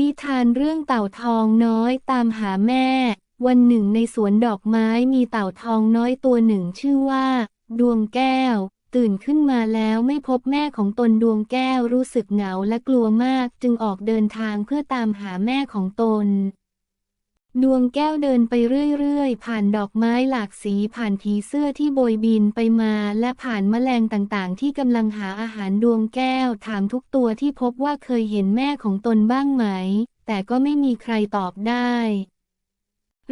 นิทานเรื่องเต่าทองน้อยตามหาแม่ วันหนึ่งในสวนดอกไม้มีเต่าทองน้อยตัวหนึ่งชื่อว่า ดวงแก้ว ตื่นขึ้นมาแล้วไม่พบแม่ของตนดวงแก้วรู้สึกเหงาและกลัวมากจึงออกเดินทางเพื่อตามหาแม่ของตน ดวงแก้วเดินไปเรื่อยๆ ผ่านดอกไม้หลากสีผ่านผีเสื้อที่โบยบินไปมาและผ่านแมลงต่างๆ ที่กำลังหาอาหารดวงแก้วถามทุกตัวที่พบว่าเคยเห็นแม่ของตนบ้างไหม แต่ก็ไม่มีใครตอบได้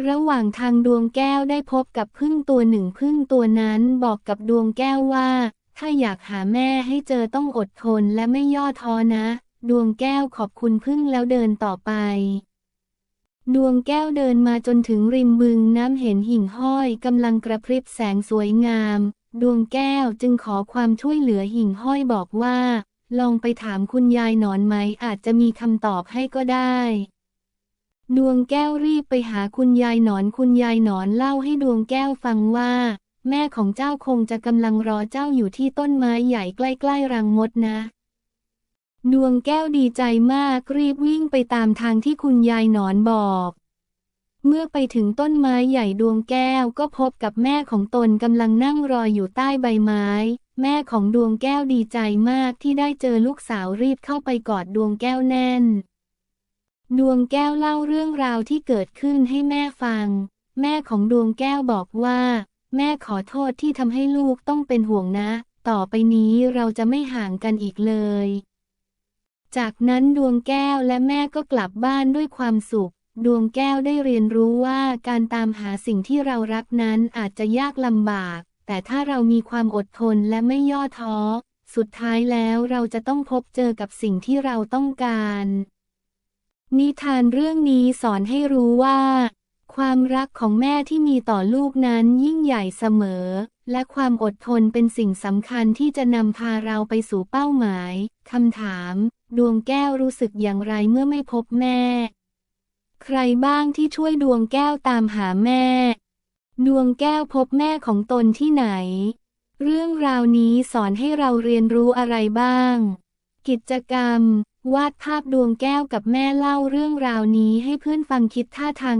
ระหว่างทางดวงแก้วได้พบกับพึ่งตัวหนึ่งพึ่งตัวนั้นบอกกับดวงแก้วว่า ถ้าอยากหาแม่ให้เจอต้องอดทนและไม่ย่อท้อนะ ดวงแก้วขอบคุณพึ่งแล้วเดินต่อไป ดวงแก้วเดินมาจนถึงริมบึงน้ำเห็นหิ่งห้อยกำลังกระพริบแสงสวยงาม ดวงแก้วจึงขอความช่วยเหลือหิ่งห้อยบอกว่า ลองไปถามคุณยายหนอนไหมอาจจะมีคำตอบให้ก็ได้ ดวงแก้วรีบไปหาคุณยายหนอนคุณยายหนอนเล่าให้ดวงแก้วฟังว่า แม่ของเจ้าคงจะกำลังรอเจ้าอยู่ที่ต้นไม้ใหญ่ใกล้ๆรังมดนะ ดวงแก้วดีใจมากรีบวิ่งไปตามทางที่คุณยายหนอนบอก เมื่อไปถึงต้นไม้ใหญ่ดวงแก้วก็พบกับแม่ของตนกำลังนั่งรออยู่ใต้ใบไม้ แม่ของดวงแก้วดีใจมากที่ได้เจอลูกสาวรีบเข้าไปกอดดวงแก้วแน่น ดวงแก้วเล่าเรื่องราวที่เกิดขึ้นให้แม่ฟัง แม่ของดวงแก้วบอกว่า แม่ขอโทษที่ทำให้ลูกต้องเป็นห่วงนะ ต่อไปนี้เราจะไม่ห่างกันอีกเลย จากนั้นดวงแก้วและแม่ก็กลับบ้านด้วยความสุข ดวงแก้วได้เรียนรู้ว่าการตามหาสิ่งที่เรารักนั้นอาจจะยากลำบาก แต่ถ้าเรามีความอดทนและไม่ย่อท้อ สุดท้ายแล้วเราจะต้องพบเจอกับสิ่งที่เราต้องการ นิทานเรื่องนี้สอนให้รู้ว่า ความรักของแม่ที่มีต่อลูกนั้นยิ่งใหญ่เสมอและความอดทนเป็นสิ่งสำคัญที่จะนำพาเราไปสู่เป้าหมาย คำถาม ดวงแก้วรู้สึกอย่างไรเมื่อไม่พบแม่ ใครบ้างที่ช่วยดวงแก้วตามหาแม่ ดวงแก้วพบแม่ของตนที่ไหน เรื่องราวนี้สอนให้เราเรียนรู้อะไรบ้าง กิจกรรม วาดภาพดวงแก้วกับแม่เล่าเรื่องราวนี้ให้เพื่อนฟังคิดท่าทาง